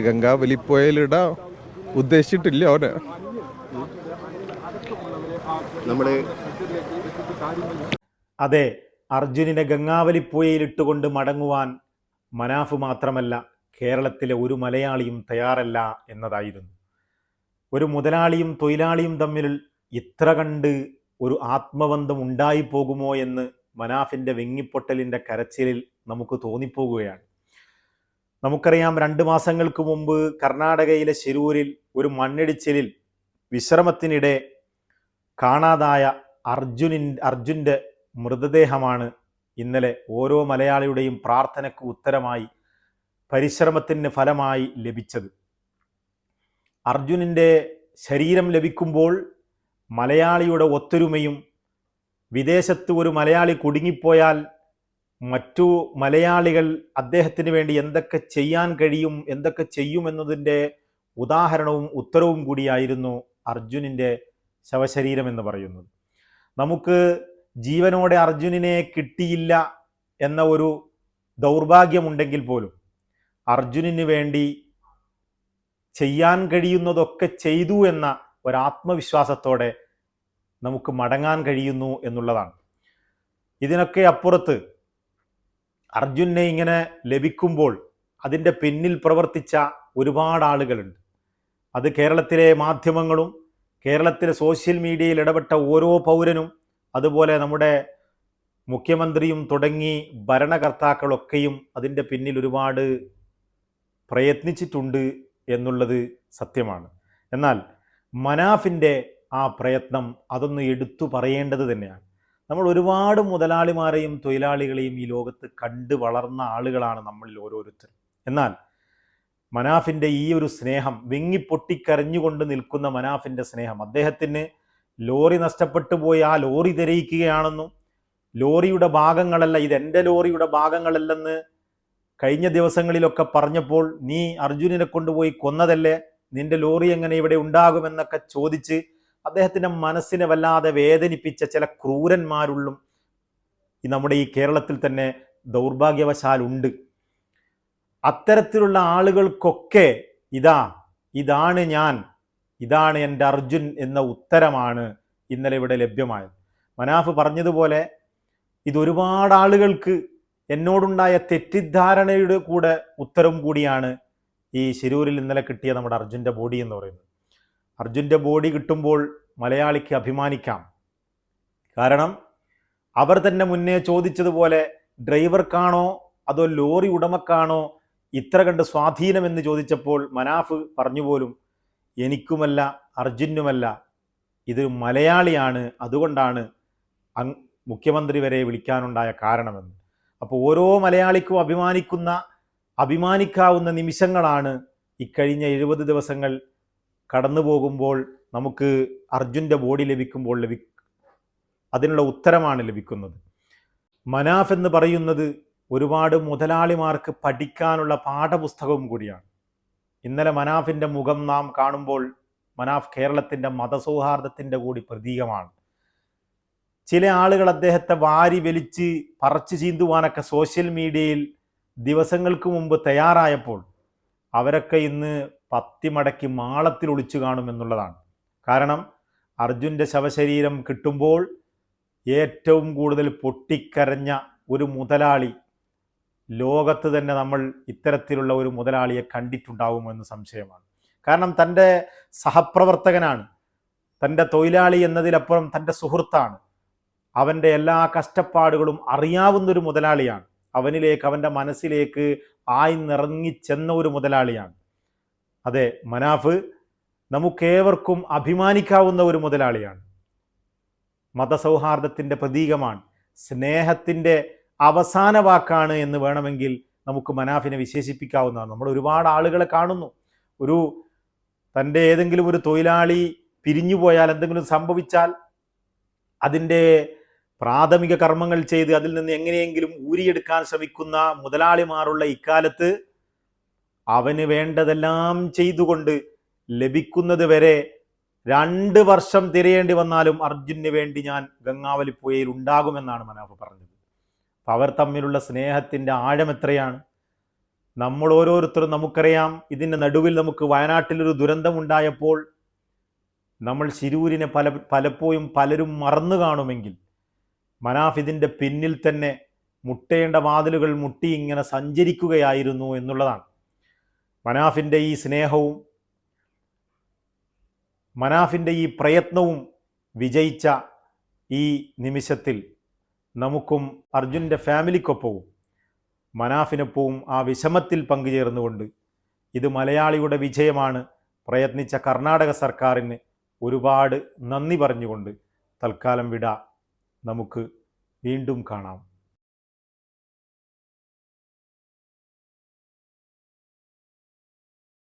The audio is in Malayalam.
ഗംഗാവലിപ്പുഴയിലിടാൻ ഉദ്ദേശിച്ചിട്ടില്ല അവന്. നമ്മൾ അതെ അർജുനിനെ ഗംഗാവലി ഗംഗാവലിപ്പുഴയിലിട്ടുകൊണ്ട് മടങ്ങുവാൻ മനാഫ് മാത്രമല്ല കേരളത്തിലെ ഒരു മലയാളിയും തയ്യാറല്ല എന്നതായിരുന്നു. ഒരു മുതലാളിയും തൊഴിലാളിയും തമ്മിൽ ഇത്ര കണ്ട് ഒരു ആത്മബന്ധം ഉണ്ടായി പോകുമോ എന്ന് മനാഫിന്റെ വെങ്ങിപ്പൊട്ടലിന്റെ കരച്ചിലിൽ നമുക്ക് തോന്നിപ്പോകുകയാണ്. നമുക്കറിയാം രണ്ട് മാസങ്ങൾക്ക് മുമ്പ് കർണാടകയിലെ ശിരൂരിൽ ഒരു മണ്ണിടിച്ചിലിൽ വിശ്രമത്തിനിടെ കാണാതായ അർജുനിൻ അർജുന്റെ മൃതദേഹമാണ് ഇന്നലെ ഓരോ മലയാളിയുടെയും പ്രാർത്ഥനയ്ക്ക് ഉത്തരമായി പരിശ്രമത്തിന് ഫലമായി ലഭിച്ചത്. അർജുനിന്റെ ശരീരം ലഭിക്കുമ്പോൾ മലയാളിയുടെ ഒത്തൊരുമയും വിദേശത്ത് ഒരു മലയാളി കുടുങ്ങിപ്പോയാൽ മറ്റു മലയാളികൾ അദ്ദേഹത്തിന് വേണ്ടി എന്തൊക്കെ ചെയ്യാൻ കഴിയും എന്തൊക്കെ ചെയ്യുമെന്നതിന്റെ ഉദാഹരണവും ഉത്തരവും കൂടിയായിരുന്നു അർജുനിന്റെ ശവശരീരം എന്ന് പറയുന്നത്. നമുക്ക് ജീവനോടെ അർജുനനെ കിട്ടിയില്ല എന്ന ഒരു ദൗർഭാഗ്യമുണ്ടെങ്കിൽ പോലും അർജുനന് വേണ്ടി ചെയ്യാൻ കഴിയുന്നതൊക്കെ ചെയ്തു എന്ന ഒരാത്മവിശ്വാസത്തോടെ നമുക്ക് മടങ്ങാൻ കഴിയുന്നു എന്നുള്ളതാണ്. ഇതിനൊക്കെ അപ്പുറത്ത് അർജുനെ ഇങ്ങനെ ലഭിക്കുമ്പോൾ അതിന്റെ പിന്നിൽ പ്രവർത്തിച്ച ഒരുപാട് ആളുകളുണ്ട്. അത് കേരളത്തിലെ മാധ്യമങ്ങളും കേരളത്തിലെ സോഷ്യൽ മീഡിയയിൽ ഇടപെട്ട ഓരോ പൗരനും അതുപോലെ നമ്മുടെ മുഖ്യമന്ത്രിയും തുടങ്ങി ഭരണകർത്താക്കളൊക്കെയും അതിന്റെ പിന്നിൽ ഒരുപാട് പ്രയത്നിച്ചിട്ടുണ്ട് എന്നുള്ളത് സത്യമാണ്. എന്നാൽ മനാഫിന്റെ ആ പ്രയത്നം അതൊന്ന് എടുത്തു പറയേണ്ടത് തന്നെയാണ്. നമ്മൾ ഒരുപാട് മുതലാളിമാരെയും തൊഴിലാളികളെയും ഈ ലോകത്ത് കണ്ട് വളർന്ന ആളുകളാണ് നമ്മളിൽ ഓരോരുത്തരും. എന്നാൽ മനാഫിന്റെ ഈ ഒരു സ്നേഹം വിങ്ങി പൊട്ടിക്കരഞ്ഞുകൊണ്ട് നിൽക്കുന്ന മനാഫിന്റെ സ്നേഹം അദ്ദേഹത്തിന് ലോറി നഷ്ടപ്പെട്ടു പോയി ആ ലോറി തിരയിക്കുകയാണെന്നും ലോറിയുടെ ഭാഗങ്ങളല്ല ഇത് ലോറിയുടെ ഭാഗങ്ങളല്ലെന്ന് കഴിഞ്ഞ ദിവസങ്ങളിലൊക്കെ പറഞ്ഞപ്പോൾ നീ അർജുനനെ കൊണ്ടുപോയി കൊന്നതല്ലേ? നിന്റെ ലോറി എങ്ങനെ ഇവിടെ ഉണ്ടാകുമെന്നൊക്കെ ചോദിച്ച് അദ്ദേഹത്തിന്റെ മനസ്സിനെ വല്ലാതെ വേദനിപ്പിച്ച ചില ക്രൂരന്മാരുള്ളും നമ്മുടെ ഈ കേരളത്തിൽ തന്നെ ദൗർഭാഗ്യവശാൽ ഉണ്ട്. അത്തരത്തിലുള്ള ആളുകൾക്കൊക്കെ ഇതാ ഇതാണ് ഞാൻ ഇതാണ് എന്റെ അർജുൻ എന്ന ഉത്തരമാണ് ഇന്നലെ ഇവിടെ ലഭ്യമായത്. മനാഫ് പറഞ്ഞതുപോലെ ഇതൊരുപാട് ആളുകൾക്ക് എന്നോടുണ്ടായ തെറ്റിദ്ധാരണയുടെ കൂടെ ഉത്തരവും കൂടിയാണ് ഈ ശിരൂരിൽ ഇന്നലെ കിട്ടിയ നമ്മുടെ അർജുന്റെ ബോഡി എന്ന് പറയുന്നത്. അർജുന്റെ ബോഡി കിട്ടുമ്പോൾ മലയാളിക്ക് അഭിമാനിക്കാം. കാരണം അവർ തന്നെ മുന്നേ ചോദിച്ചതുപോലെ ഡ്രൈവർക്കാണോ അതോ ലോറി ഉടമക്കാണോ ഇത്ര കണ്ട് സ്വാധീനമെന്ന് ചോദിച്ചപ്പോൾ മനാഫ് പറഞ്ഞു പോലും എനിക്കുമല്ല അർജുനുമല്ല. ഇത് മലയാളിയാണ്. അതുകൊണ്ടാണ് മുഖ്യമന്ത്രി വരെ വിളിക്കാനുണ്ടായ കാരണമെന്ന്. അപ്പോൾ ഓരോ മലയാളിക്കും അഭിമാനിക്കുന്ന അഭിമാനിക്കാവുന്ന നിമിഷങ്ങളാണ് ഇക്കഴിഞ്ഞ എഴുപത് ദിവസങ്ങൾ കടന്നു പോകുമ്പോൾ നമുക്ക് അർജുന്റെ ബോഡി ലഭിക്കുമ്പോൾ ലഭി അതിനുള്ള ഉത്തരമാണ് ലഭിക്കുന്നത്. മനാഫ് എന്ന് പറയുന്നത് ഒരുപാട് മുതലാളിമാർക്ക് പഠിക്കാനുള്ള പാഠപുസ്തകവും കൂടിയാണ്. ഇന്നലെ മനാഫിന്റെ മുഖം നാം കാണുമ്പോൾ മനാഫ് കേരളത്തിന്റെ മതസൗഹാർദ്ദത്തിന്റെ കൂടി പ്രതീകമാണ്. ചില ആളുകൾ അദ്ദേഹത്തെ വാരി വലിച്ച് പറച്ചു ചീന്തുവാനൊക്കെ സോഷ്യൽ മീഡിയയിൽ ദിവസങ്ങൾക്ക് മുമ്പ് തയ്യാറായപ്പോൾ അവരൊക്കെ ഇന്ന് പത്തി മടക്കി മാളത്തിൽ ഒളിച്ചു കാണുമെന്നുള്ളതാണ് കാരണം അർജുന്റെ ശവശരീരം കിട്ടുമ്പോൾ ഏറ്റവും കൂടുതൽ പൊട്ടിക്കരഞ്ഞ ഒരു മുതലാളി ലോകത്ത് തന്നെ നമ്മൾ ഇത്തരത്തിലുള്ള ഒരു മുതലാളിയെ കണ്ടിട്ടുണ്ടാവുമോ എന്ന് സംശയമാണ്. കാരണം തന്റെ സഹപ്രവർത്തകനാണ് തന്റെ തൊഴിലാളി എന്നതിലപ്പുറം തന്റെ സുഹൃത്താണ്. അവന്റെ എല്ലാ കഷ്ടപ്പാടുകളും അറിയാവുന്നൊരു മുതലാളിയാണ്. അവനിലേക്ക് അവന്റെ മനസ്സിലേക്ക് ആയി നിറങ്ങിച്ചെന്ന ഒരു മുതലാളിയാണ്. അതെ മനാഫ് നമുക്കേവർക്കും അഭിമാനിക്കാവുന്ന ഒരു മുതലാളിയാണ്. മതസൗഹാർദ്ദത്തിന്റെ പ്രതീകമാണ്. സ്നേഹത്തിന്റെ അവസാന വാക്കാണ് എന്ന് വേണമെങ്കിൽ നമുക്ക് മനാഫിനെ വിശേഷിപ്പിക്കാവുന്നതാണ്. നമ്മൾ ഒരുപാട് ആളുകളെ കാണുന്നു. ഒരു തന്റെ ഏതെങ്കിലും ഒരു തൊഴിലാളി പിരിഞ്ഞു പോയാൽ എന്തെങ്കിലും സംഭവിച്ചാൽ അതിന്റെ പ്രാഥമിക കർമ്മങ്ങൾ ചെയ്ത് അതിൽ നിന്ന് എങ്ങനെയെങ്കിലും ഊരിയെടുക്കാൻ ശ്രമിക്കുന്ന മുതലാളിമാരുള്ള ഇക്കാലത്ത് അവന് വേണ്ടതെല്ലാം ചെയ്തുകൊണ്ട് ലഭിക്കുന്നത് വരെ രണ്ട് വർഷം തിരയേണ്ടി വന്നാലും അർജുന് വേണ്ടി ഞാൻ ഗംഗാവലിപ്പുഴയിൽ ഉണ്ടാകുമെന്നാണ് മനാഫ് പറഞ്ഞത്. അവർ തമ്മിലുള്ള സ്നേഹത്തിന്റെ ആഴം എത്രയാണ്? നമ്മൾ ഓരോരുത്തരും നമുക്കറിയാം ഇതിന്റെ നടുവിൽ നമുക്ക് വയനാട്ടിലൊരു ദുരന്തമുണ്ടായപ്പോൾ നമ്മൾ ശിരൂരിനെ പല പലപ്പോഴും പലരും മറന്നു കാണുമെങ്കിൽ മനാഫ് ഇതിന്റെ പിന്നിൽ തന്നെ മുട്ടേണ്ട വാതിലുകൾ മുട്ടി ഇങ്ങനെ സഞ്ചരിക്കുകയായിരുന്നു എന്നുള്ളതാണ്. മനാഫിന്റെ ഈ സ്നേഹവും മനാഫിന്റെ ഈ പ്രയത്നവും വിജയിച്ച ഈ നിമിഷത്തിൽ നമുക്കും അർജുന്റെ ഫാമിലിക്കൊപ്പവും മനാഫിനൊപ്പവും ആ വിഷമത്തിൽ പങ്കുചേർന്നുകൊണ്ട് ഇത് മലയാളിയുടെ വിജയമാണ് പ്രയത്നിച്ച കർണാടക സർക്കാരിന് ഒരുപാട് നന്ദി പറഞ്ഞുകൊണ്ട് തൽക്കാലം വിട. നമുക്ക് വീണ്ടും കാണാം.